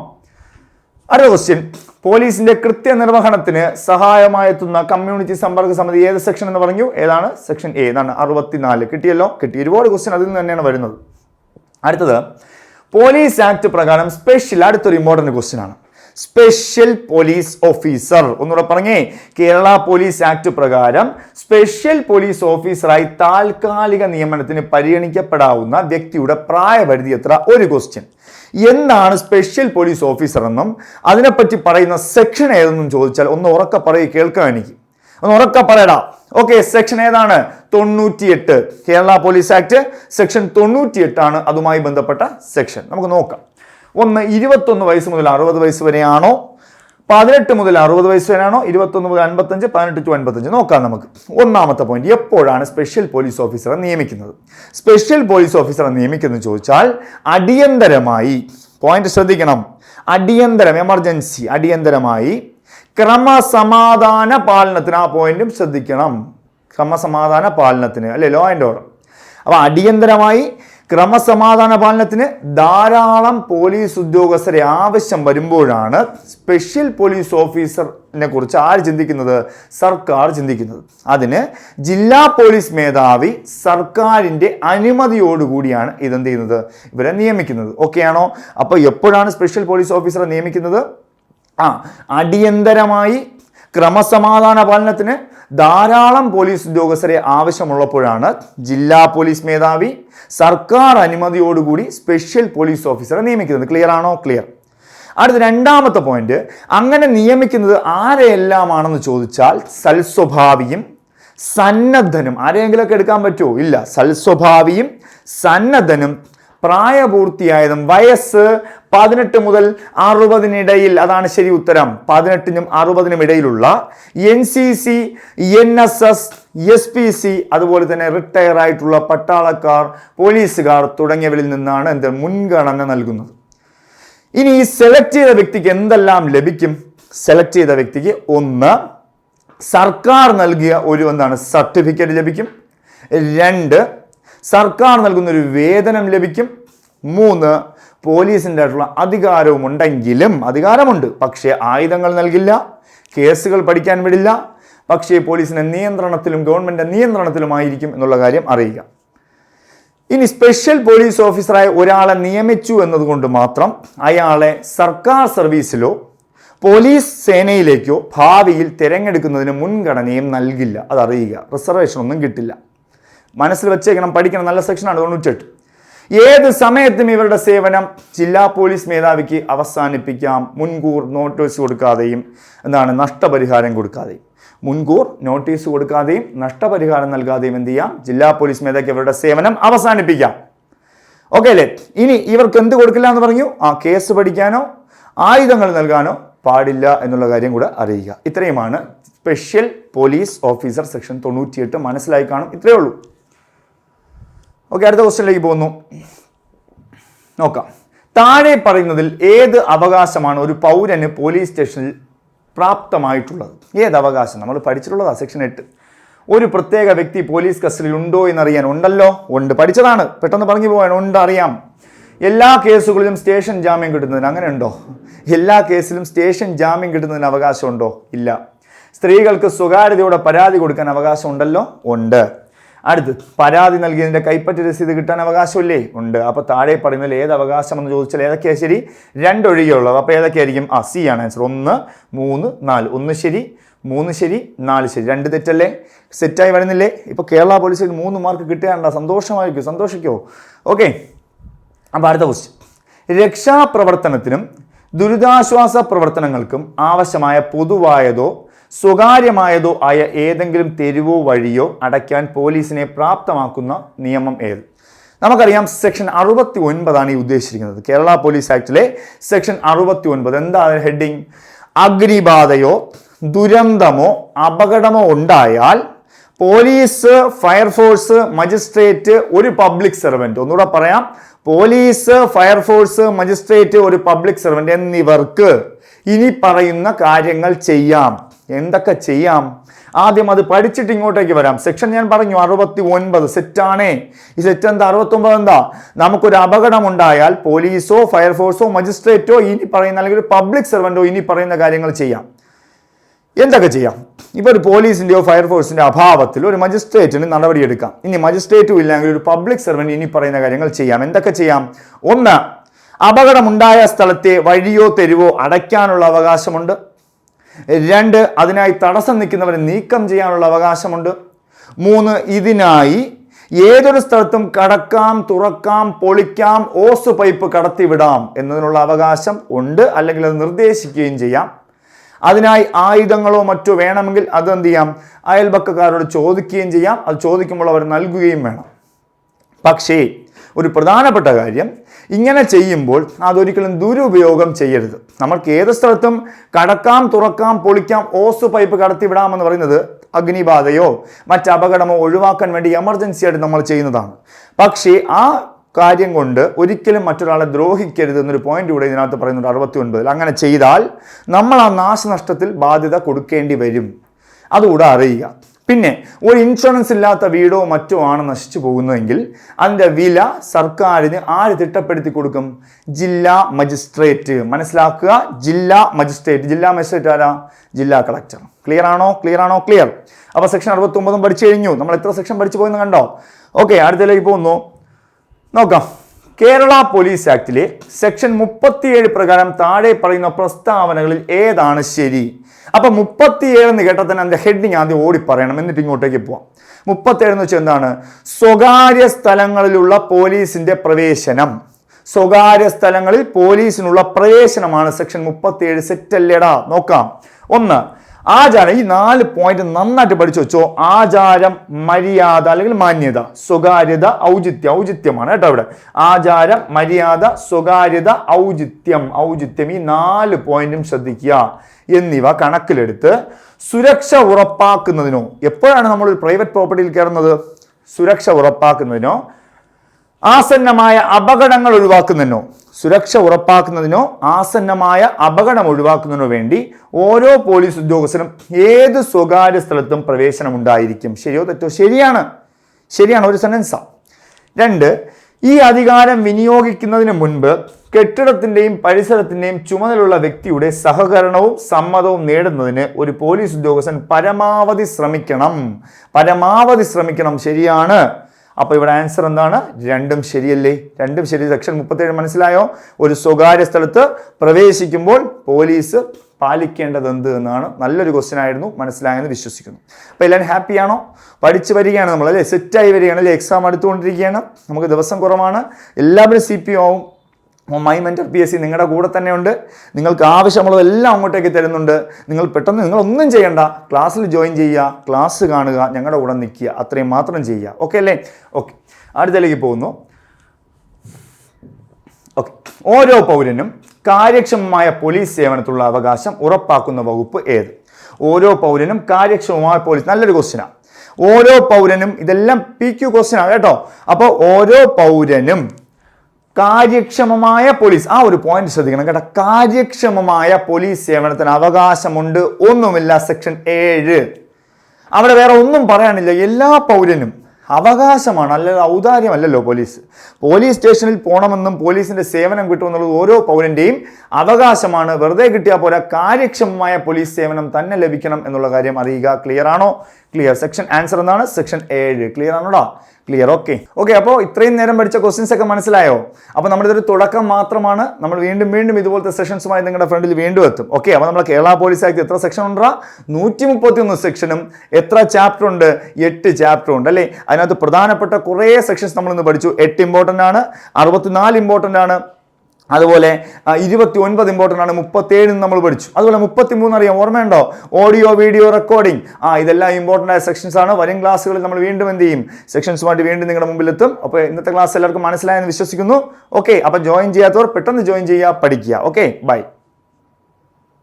അടുത്ത ക്വസ്റ്റ്യൻ പോലീസിന്റെ കൃത്യനിർവഹണത്തിന് സഹായമായെത്തുന്ന കമ്മ്യൂണിറ്റി സമ്പർക്ക സമിതി ഏത് സെക്ഷൻ എന്ന് പറഞ്ഞു? ഏതാണ്? സെക്ഷൻ എ എന്നാണ് അറുപത്തിനാല്. കിട്ടിയല്ലോ? കിട്ടി. ഒരുപാട് ക്വസ്റ്റ്യൻ അതിൽ നിന്ന് തന്നെയാണ് വരുന്നത്. അടുത്തത് പോലീസ് ആക്ട് പ്രകാരം സ്പെഷ്യൽ അടുത്തൊരു ഇമ്പോർട്ടന്റ് ക്വസ്റ്റ്യൻ ആണ്. Special police officer. ഒന്നുകൂടെ പറഞ്ഞേ കേരള പോലീസ് ആക്ട് പ്രകാരം സ്പെഷ്യൽ പോലീസ് ഓഫീസറായി താൽക്കാലിക നിയമനത്തിന് പരിഗണിക്കപ്പെടാവുന്ന വ്യക്തിയുടെ പ്രായപരിധി എത്ര? ഒരു ക്വസ്റ്റ്യൻ എന്താണ് സ്പെഷ്യൽ പോലീസ് ഓഫീസർ എന്നും അതിനെപ്പറ്റി പറയുന്ന സെക്ഷൻ ഏതെന്നും ചോദിച്ചാൽ ഒന്ന് ഉറക്ക പറയുക കേൾക്കാം എനിക്ക്. ഒന്ന് ഉറക്ക പറയടാ. ഓക്കെ സെക്ഷൻ ഏതാണ്? തൊണ്ണൂറ്റിയെട്ട്. കേരള പോലീസ് ആക്ട് സെക്ഷൻ തൊണ്ണൂറ്റിയെട്ടാണ് അതുമായി ബന്ധപ്പെട്ട സെക്ഷൻ നമുക്ക് നോക്കാം. ഒന്ന് ഇരുപത്തൊന്ന് വയസ്സ് മുതൽ അറുപത് വയസ്സ് വരെയാണോ? പതിനെട്ട് മുതൽ അറുപത് വയസ്സ് വരെയാണോ? ഇരുപത്തൊന്ന് മുതൽ അൻപത്തഞ്ച് പതിനെട്ട് ടു അൻപത്തഞ്ച്. നോക്കാം നമുക്ക്. ഒന്നാമത്തെ പോയിന്റ് എപ്പോഴാണ് സ്പെഷ്യൽ പോലീസ് ഓഫീസറെ നിയമിക്കുന്നത്? സ്പെഷ്യൽ പോലീസ് ഓഫീസറെ നിയമിക്കുന്നത് ചോദിച്ചാൽ അടിയന്തരമായി പോയിന്റ് ശ്രദ്ധിക്കണം. അടിയന്തരം എമർജൻസി അടിയന്തരമായി ക്രമസമാധാന പാലനത്തിന് ആ പോയിന്റും ശ്രദ്ധിക്കണം. ക്രമസമാധാന പാലനത്തിന് അല്ലേ? ലോ ആൻഡ് ഓർഡർ അപ്പോൾ അടിയന്തരമായി ക്രമസമാധാന പാലനത്തിന് ധാരാളം പോലീസ് ഉദ്യോഗസ്ഥരെ ആവശ്യം വരുമ്പോഴാണ് സ്പെഷ്യൽ പോലീസ് ഓഫീസറിനെ കുറിച്ച് ആര് ചിന്തിക്കുന്നത്? സർക്കാർ ചിന്തിക്കുന്നത്. അതിന് ജില്ലാ പോലീസ് മേധാവി സർക്കാരിന്റെ അനുമതിയോടുകൂടിയാണ് ഇതെന്ത് ചെയ്യുന്നത്? ഇവരെ നിയമിക്കുന്നത്. ഓക്കെ ആണോ? അപ്പോൾ എപ്പോഴാണ് സ്പെഷ്യൽ പോലീസ് ഓഫീസറെ നിയമിക്കുന്നത്? ആ അടിയന്തരമായി ക്രമസമാധാന പാലനത്തിന് ധാരാളം പോലീസ് ഉദ്യോഗസ്ഥരെ ആവശ്യമുള്ളപ്പോഴാണ് ജില്ലാ പോലീസ് മേധാവി സർക്കാർ അനുമതിയോടുകൂടി സ്പെഷ്യൽ പോലീസ് ഓഫീസറെ നിയമിക്കുന്നത്. ക്ലിയർ ആണോ? ക്ലിയർ അടുത്ത രണ്ടാമത്തെ പോയിന്റ് അങ്ങനെ നിയമിക്കുന്നത് ആരെയെല്ലാമാണെന്ന് ചോദിച്ചാൽ സൽസ്വഭാവിയും സന്നദ്ധനും. ആരെയെങ്കിലുമൊക്കെ എടുക്കാൻ പറ്റുമോ? ഇല്ല. സൽസ്വഭാവിയും സന്നദ്ധനും പ്രായപൂർത്തിയായതും വയസ്സ് പതിനെട്ട് മുതൽ അറുപതിനിടയിൽ അതാണ് ശരി ഉത്തരം. പതിനെട്ടിനും അറുപതിനും ഇടയിലുള്ള N C C N S S S P C അതുപോലെ തന്നെ റിട്ടയർ ആയിട്ടുള്ള പട്ടാളക്കാർ പോലീസുകാർ തുടങ്ങിയവരിൽ നിന്നാണ് എന്ത് മുൻഗണന നൽകുന്നത്. ഇനി സെലക്ട് ചെയ്ത വ്യക്തിക്ക് എന്തെല്ലാം ലഭിക്കും? സെലക്ട് ചെയ്ത വ്യക്തിക്ക് ഒന്ന് സർക്കാർ നൽകിയ ഒരു എന്താണ്? സർട്ടിഫിക്കറ്റ് ലഭിക്കും. രണ്ട് സർക്കാർ നൽകുന്നൊരു വേതനം ലഭിക്കും. മൂന്ന് പോലീസിന്റെ ആയിട്ടുള്ള അധികാരവും ഉണ്ടെങ്കിലും അധികാരമുണ്ട്. പക്ഷേ ആയുധങ്ങൾ നൽകില്ല കേസുകൾ പഠിക്കാൻ വിടില്ല. പക്ഷേ പോലീസിന്റെ നിയന്ത്രണത്തിലും ഗവൺമെന്റ് നിയന്ത്രണത്തിലുമായിരിക്കും എന്നുള്ള കാര്യം അറിയുക. ഇനി സ്പെഷ്യൽ പോലീസ് ഓഫീസറായ ഒരാളെ നിയമിച്ചു എന്നതുകൊണ്ട് മാത്രം അയാളെ സർക്കാർ സർവീസിലോ പോലീസ് സേനയിലേക്കോ ഭാവിയിൽ തിരഞ്ഞെടുക്കുന്നതിന് മുൻഗണനയും നൽകില്ല. അതറിയുക. റിസർവേഷൻ ഒന്നും കിട്ടില്ല. മനസ്സിൽ വെച്ചേക്കണം പഠിക്കണം നല്ല സെക്ഷനാണ് തൊണ്ണൂറ്റെട്ട് ഏത് സമയത്തും ഇവരുടെ സേവനം ജില്ലാ പോലീസ് മേധാവിക്ക് അവസാനിപ്പിക്കാം. മുൻകൂർ നോട്ടീസ് കൊടുക്കാതെയും എന്താണ് നഷ്ടപരിഹാരം കൊടുക്കാതെയും. മുൻകൂർ നോട്ടീസ് കൊടുക്കാതെയും നഷ്ടപരിഹാരം നൽകാതെയും എന്ത് ചെയ്യാം? ജില്ലാ പോലീസ് മേധാവിക്ക് ഇവരുടെ സേവനം അവസാനിപ്പിക്കാം. ഓക്കെ അല്ലേ? ഇനി ഇവർക്ക് എന്ത് കൊടുക്കില്ല എന്ന് പറഞ്ഞു? ആ കേസ് പഠിക്കാനോ ആയുധങ്ങൾ നൽകാനോ പാടില്ല എന്നുള്ള കാര്യം കൂടെ അറിയുക. ഇത്രയുമാണ് സ്പെഷ്യൽ പോലീസ് ഓഫീസർ സെക്ഷൻ തൊണ്ണൂറ്റിയെട്ട്. മനസ്സിലായി കാണും. ഇത്രയേ ഉള്ളൂ. ഓക്കെ അടുത്ത ക്വസ്റ്റ്യനിലേക്ക് പോകുന്നു. നോക്കാം. താഴെ പറയുന്നതിൽ ഏത് അവകാശമാണ് ഒരു പൗരന് പോലീസ് സ്റ്റേഷനിൽ പ്രാപ്തമായിട്ടുള്ളത്? ഏത് അവകാശം? നമ്മൾ പഠിച്ചിട്ടുള്ളതാ സെക്ഷൻ എട്ട് ഒരു പ്രത്യേക വ്യക്തി പോലീസ് കസ്റ്റഡിയിൽ ഉണ്ടോ എന്നറിയാൻ ഉണ്ടല്ലോ? ഉണ്ട്. പഠിച്ചതാണ്. പെട്ടെന്ന് പറഞ്ഞു പോകാൻ ഉണ്ട് അറിയാം എല്ലാ കേസുകളിലും സ്റ്റേഷൻ ജാമ്യം കിട്ടുന്നതിന് അങ്ങനെ ഉണ്ടോ? എല്ലാ കേസിലും സ്റ്റേഷൻ ജാമ്യം കിട്ടുന്നതിന് അവകാശമുണ്ടോ ഇല്ല. സ്ത്രീകൾക്ക് സ്വകാര്യതയോടെ പരാതി കൊടുക്കാൻ അവകാശം ഉണ്ടല്ലോ? ഉണ്ട്. അടുത്ത് പരാതി നൽകിയതിന്റെ കൈപ്പറ്റ രസീത് കിട്ടാൻ അവകാശമില്ലേ? ഉണ്ട്. അപ്പോൾ താഴെ പറയുന്നതിൽ ഏത് അവകാശം എന്ന് ചോദിച്ചാൽ ഏതൊക്കെയാ ശരി? രണ്ടൊഴികെയുള്ളത് അപ്പൊ ഏതൊക്കെയായിരിക്കും? ആ സി ആണ് ആൻസർ ഒന്ന് മൂന്ന് നാല്. ഒന്ന് ശരി മൂന്ന് ശരി നാല് ശരി. രണ്ട് തെറ്റല്ലേ? സെറ്റായി വരുന്നില്ലേ? ഇപ്പൊ കേരള പോലീസിൽ മൂന്ന് മാർക്ക് കിട്ടുകയാണ്ടോ സന്തോഷമായിരിക്കും. സന്തോഷിക്കോ? ഓക്കെ അപ്പോൾ അടുത്ത ക്വസ്റ്റ്യൻ രക്ഷാപ്രവർത്തനത്തിനും ദുരിതാശ്വാസ പ്രവർത്തനങ്ങൾക്കും ആവശ്യമായ പൊതുവായതോ സ്വകാര്യമായതോ ആയ ഏതെങ്കിലും തെരുവോ വഴിയോ അടയ്ക്കാൻ പോലീസിനെ പ്രാപ്തമാക്കുന്ന നിയമം ഏത്? നമുക്കറിയാം സെക്ഷൻ അറുപത്തി ഒൻപതാണ് ഈ ഉദ്ദേശിച്ചിരിക്കുന്നത്. കേരള പോലീസ് ആക്ടിലെ സെക്ഷൻ അറുപത്തി ഒൻപത് എന്താ ഹെഡിങ്? അഗ്നിബാധയോ ദുരന്തമോ അപകടമോ ഉണ്ടായാൽ പോലീസ് ഫയർഫോഴ്സ് മജിസ്ട്രേറ്റ് ഒരു പബ്ലിക് സെർവന്റ് ഒന്നുകൂടെ പറയാം. പോലീസ് ഫയർഫോഴ്സ് മജിസ്ട്രേറ്റ് ഒരു പബ്ലിക് സെർവന്റ് എന്നിവർക്ക് ഇനി പറയുന്ന കാര്യങ്ങൾ ചെയ്യാം. എന്തൊക്കെ ചെയ്യാം? ആദ്യം അത് പഠിച്ചിട്ട് ഇങ്ങോട്ടേക്ക് വരാം. സെക്ഷൻ ഞാൻ പറഞ്ഞു അറുപത്തി ഒൻപത് സെറ്റാണേ ഈ സെറ്റ് എന്താ? അറുപത്തി ഒമ്പത് എന്താ? നമുക്കൊരു അപകടം ഉണ്ടായാൽ പോലീസോ ഫയർഫോഴ്സോ മജിസ്ട്രേറ്റോ ഇനി പറയുന്ന അല്ലെങ്കിൽ ഒരു പബ്ലിക് സെർവന്റോ ഇനി പറയുന്ന കാര്യങ്ങൾ ചെയ്യാം. എന്തൊക്കെ ചെയ്യാം? ഇപ്പോൾ ഒരു പോലീസിന്റെയോ ഫയർഫോഴ്സിന്റെ അഭാവത്തിൽ ഒരു മജിസ്ട്രേറ്റിന് നടപടിയെടുക്കാം ഇനി മജിസ്ട്രേറ്റും ഇല്ലെങ്കിൽ ഒരു പബ്ലിക് സെർവന്റ് ഇനി പറയുന്ന കാര്യങ്ങൾ ചെയ്യാം. എന്തൊക്കെ ചെയ്യാം? ഒന്ന് അപകടമുണ്ടായ സ്ഥലത്തെ വഴിയോ തെരുവോ അടയ്ക്കാനുള്ള അവകാശമുണ്ട്. രണ്ട് അതിനായി തടസ്സം നിൽക്കുന്നവരെ നീക്കം ചെയ്യാനുള്ള അവകാശമുണ്ട്. മൂന്ന് ഇതിനായി ഏതൊരു സ്ഥലത്തും കടക്കാം തുറക്കാം പൊളിക്കാം ഓസ് പൈപ്പ് കടത്തിവിടാം എന്നതിനുള്ള അവകാശം ഉണ്ട് അല്ലെങ്കിൽ അത് നിർദ്ദേശിക്കുകയും ചെയ്യാം. അതിനായി ആയുധങ്ങളോ മറ്റോ വേണമെങ്കിൽ അത് എന്ത് ചെയ്യാം? അയൽപക്കക്കാരോട് ചോദിക്കുകയും ചെയ്യാം. അത് ചോദിക്കുമ്പോൾ അവർ നൽകുകയും വേണം. പക്ഷേ ഒരു പ്രധാനപ്പെട്ട കാര്യം ഇങ്ങനെ ചെയ്യുമ്പോൾ അതൊരിക്കലും ദുരുപയോഗം ചെയ്യരുത്. നമ്മൾക്ക് ഏത് സ്ഥലത്തും കടക്കാം തുറക്കാം പൊളിക്കാം ഓസ് പൈപ്പ് കടത്തിവിടാമെന്ന് പറയുന്നത് അഗ്നിബാധയോ മറ്റ് അപകടമോ ഒഴിവാക്കാൻ വേണ്ടി എമർജൻസി ആയിട്ട് നമ്മൾ ചെയ്യുന്നതാണ്. പക്ഷേ ആ കാര്യം കൊണ്ട് ഒരിക്കലും മറ്റൊരാളെ ദ്രോഹിക്കരുത് എന്നൊരു പോയിന്റ് കൂടെ ഇതിനകത്ത് പറയുന്നുണ്ട് അറുപത്തി ഒൻപതിൽ അങ്ങനെ ചെയ്താൽ നമ്മൾ ആ നാശനഷ്ടത്തിൽ ബാധ്യത കൊടുക്കേണ്ടി വരും. അതുകൂടെ അറിയുക. പിന്നെ ഒരു ഇൻഷുറൻസ് ഇല്ലാത്ത വീടോ മറ്റോ ആണ് നശിച്ചു പോകുന്നതെങ്കിൽ അതിന്റെ വില സർക്കാരിന് ആര് തിട്ടപ്പെടുത്തി കൊടുക്കും? ജില്ലാ മജിസ്ട്രേറ്റ്. മനസ്സിലാക്കുക ജില്ലാ മജിസ്ട്രേറ്റ്. ജില്ലാ മജിസ്ട്രേറ്റ് ആരാ? ജില്ലാ കളക്ടർ. ക്ലിയർ ആണോ? ക്ലിയർ ആണോ? ക്ലിയർ അപ്പോൾ സെക്ഷൻ അറുപത്തൊമ്പതും പഠിച്ചു കഴിഞ്ഞു. നമ്മൾ എത്ര സെക്ഷൻ പഠിച്ചു പോയെന്ന് കണ്ടോ? ഓക്കെ അടുത്തതിലേക്ക് പോകുന്നു. നോക്കാം. കേരള പോലീസ് ആക്ടിലെ സെക്ഷൻ മുപ്പത്തിയേഴ് പ്രകാരം താഴെ പറയുന്ന പ്രസ്താവനകളിൽ ഏതാണ് ശരി? അപ്പൊ മുപ്പത്തിയേഴ് എന്ന് കേട്ടാൽ തന്നെ അതിന്റെ ഹെഡിങ് ആദ്യം ഓടി പറയണം. എന്നിട്ട് ഇങ്ങോട്ടേക്ക് പോവാം. മുപ്പത്തേഴ് എന്ന് വെച്ചാൽ എന്താണ്? സ്വകാര്യ സ്ഥലങ്ങളിലുള്ള പോലീസിന്റെ പ്രവേശനം. സ്വകാര്യ സ്ഥലങ്ങളിൽ പോലീസിനുള്ള പ്രവേശനമാണ് സെക്ഷൻ മുപ്പത്തിയേഴ് സെറ്റ് അല്ലേടാ. നോക്കാം. ഒന്ന് ആചാരം ഈ നാല് പോയിന്റ് നന്നായിട്ട് പഠിച്ചു വെച്ചോ. ആചാരം മര്യാദ അല്ലെങ്കിൽ മാന്യത. സ്വകാര്യത ഔചിത്യം. ഔചിത്യമാണ് കേട്ടോ ഇവിടെ. ആചാരം മര്യാദ സ്വകാര്യത ഔചിത്യം. ഔചിത്യം. ഈ നാല് പോയിന്റും ശ്രദ്ധിക്കുക. എന്നിവ കണക്കിലെടുത്ത് സുരക്ഷ ഉറപ്പാക്കുന്നതിനോ എപ്പോഴാണ് നമ്മൾ ഒരു പ്രൈവറ്റ് പ്രോപ്പർട്ടിയിൽ കയറുന്നത്? സുരക്ഷ ഉറപ്പാക്കുന്നതിനോ ആസന്നമായ അപകടങ്ങൾ ഒഴിവാക്കുന്നതിനോ. സുരക്ഷ ഉറപ്പാക്കുന്നതിനോ ആസന്നമായ അപകടം ഒഴിവാക്കുന്നതിനോ വേണ്ടി ഓരോ പോലീസ് ഉദ്യോഗസ്ഥനും ഏത് സ്വകാര്യ സ്ഥലത്തും പ്രവേശനം ഉണ്ടായിരിക്കും ശരിയോ തെറ്റോ? ശരിയാണ്. ശരിയാണ്. ഒരു സെന്റൻസാ രണ്ട് ഈ അധികാരം വിനിയോഗിക്കുന്നതിന് മുൻപ് കെട്ടിടത്തിന്റെയും പരിസരത്തിന്റെയും ചുമതലയുള്ള വ്യക്തിയുടെ സഹകരണവും സമ്മതവും നേടുന്നതിന് ഒരു പോലീസ് ഉദ്യോഗസ്ഥൻ പരമാവധി ശ്രമിക്കണം. പരമാവധി ശ്രമിക്കണം. ശരിയാണ്. അപ്പോൾ ഇവിടെ ആൻസർ എന്താണ്? രണ്ടും ശരിയല്ലേ? രണ്ടും ശരി. സെക്ഷൻ മുപ്പത്തേഴ് മനസ്സിലായോ? ഒരു സ്വകാര്യ സ്ഥലത്ത് പ്രവേശിക്കുമ്പോൾ പോലീസ് പാലിക്കേണ്ടത് എന്ത് എന്നാണ് നല്ലൊരു ക്വസ്റ്റ്യൻ ആയിരുന്നു. മനസ്സിലായെന്ന് വിശ്വസിക്കുന്നു. അപ്പോൾ എല്ലാവരും ഹാപ്പിയാണോ പഠിച്ചു വരികയാണ് നമ്മൾ അല്ലേ സെറ്റായി വരികയാണ് അല്ലേ? എക്സാം അടുത്തുകൊണ്ടിരിക്കുകയാണ്. നമുക്ക് ദിവസം കുറവാണ്. എല്ലാവരും സി പി ആവും my mentor P S C നിങ്ങളുടെ കൂടെ തന്നെയുണ്ട്. നിങ്ങൾക്ക് ആവശ്യമുള്ളതെല്ലാം അങ്ങോട്ടേക്ക് തരുന്നുണ്ട്. നിങ്ങൾ പെട്ടെന്ന് നിങ്ങളൊന്നും ചെയ്യണ്ട. ക്ലാസ്സിൽ ജോയിൻ ചെയ്യുക ക്ലാസ് കാണുക ഞങ്ങളുടെ കൂടെ നിൽക്കുക. അത്രയും മാത്രം ചെയ്യുക. ഓക്കെ അല്ലേ? ഓക്കെ അടുത്തലേക്ക് പോകുന്നു. ഓക്കെ ഓരോ പൗരനും കാര്യക്ഷമമായ പോലീസ് സേവനത്തിലുള്ള അവകാശം ഉറപ്പാക്കുന്ന വകുപ്പ് ഏത്? ഓരോ പൗരനും കാര്യക്ഷമമായ പോലീസ് നല്ലൊരു ക്വസ്റ്റ്യനാണ് ഓരോ പൗരനും ഇതെല്ലാം പി ക്യു ക്വസ്റ്റ്യനാണ് കേട്ടോ. അപ്പോൾ ഓരോ പൗരനും കാര്യക്ഷമമായ പോലീസ്. ആ ഒരു പോയിന്റ് ശ്രദ്ധിക്കണം കേട്ടോ. കാര്യക്ഷമമായ പോലീസ് സേവനത്തിന് അവകാശമുണ്ട്. ഒന്നുമില്ല സെക്ഷൻ ഏഴ്. അവിടെ വേറെ ഒന്നും പറയാനില്ല. എല്ലാ പൗരനും അവകാശമാണ്. അല്ലാതെ ഔദാര്യമല്ലല്ലോ പോലീസ്. പോലീസ് സ്റ്റേഷനിൽ പോകണമെന്നും പോലീസിന്റെ സേവനം കിട്ടുമെന്നുള്ളത് ഓരോ പൗരന്റെയും അവകാശമാണ്. വെറുതെ കിട്ടിയാൽ പോരാ. കാര്യക്ഷമമായ പോലീസ് സേവനം തന്നെ ലഭിക്കണം എന്നുള്ള കാര്യം അറിയുക. ക്ലിയർ ആണോ? ക്ലിയർ സെക്ഷൻ ആൻസർ എന്താണ്? സെക്ഷൻ ഏഴ്. ക്ലിയർ ആണോടാ? ക്ലിയർ ഓക്കെ ഓക്കെ അപ്പോൾ ഇത്രയും നേരം പഠിച്ച ക്വസ്റ്റ്യൻസ് ഒക്കെ മനസ്സിലായോ? അപ്പോൾ നമ്മുടെ ഇതൊരു തുടക്കം മാത്രമാണ്. നമ്മൾ വീണ്ടും വീണ്ടും ഇതുപോലത്തെ സെഷൻസുമായി നിങ്ങളുടെ ഫ്രണ്ടിൽ വീണ്ടും എത്തും. ഓക്കെ അപ്പോൾ നമ്മൾ കേരള പോലീസ് ആക്ട് എത്ര സെക്ഷൻ ഉണ്ടാ നൂറ്റി മുപ്പത്തി ഒന്ന് സെക്ഷനും എത്ര ചാപ്റ്റർ ഉണ്ട്? എട്ട് ചാപ്റ്റർ ഉണ്ട് അല്ലേ? അതിനകത്ത് പ്രധാനപ്പെട്ട കുറേ സെക്ഷൻസ് നമ്മൾ ഇന്ന് പഠിച്ചു. എട്ട് ഇമ്പോർട്ടന്റ് ആണ്. അറുപത്തിനാല് ഇമ്പോർട്ടന്റ് ആണ്. അതുപോലെ ഇരുപത്തി ഒൻപത് ഇമ്പോർട്ടന്റ് ആണ് മുപ്പത്തേഴ് നമ്മൾ പഠിച്ചു. അതുപോലെ മുപ്പത്തി മൂന്ന് അറിയാം ഓർമ്മയുണ്ടോ? ഓഡിയോ വീഡിയോ റെക്കോർഡിംഗ് ആ ഇതെല്ലാം ഇമ്പോർട്ടന്റ് ആയ സെക്ഷൻസ് ആണ്. വരും ക്ലാസ്സുകളിൽ നമ്മൾ വീണ്ടും എന്ത് ചെയ്യും? സെക്ഷൻസുമായിട്ട് വീണ്ടും നിങ്ങളുടെ മുമ്പിൽ എത്തും അപ്പോൾ ഇന്നത്തെ ക്ലാസ് എല്ലാവർക്കും മനസ്സിലായെന്ന് വിശ്വസിക്കുന്നു. ഓക്കെ അപ്പോൾ ജോയിൻ ചെയ്യാത്തവർ പെട്ടെന്ന് ജോയിൻ ചെയ്യുക പഠിക്കുക. Okay bye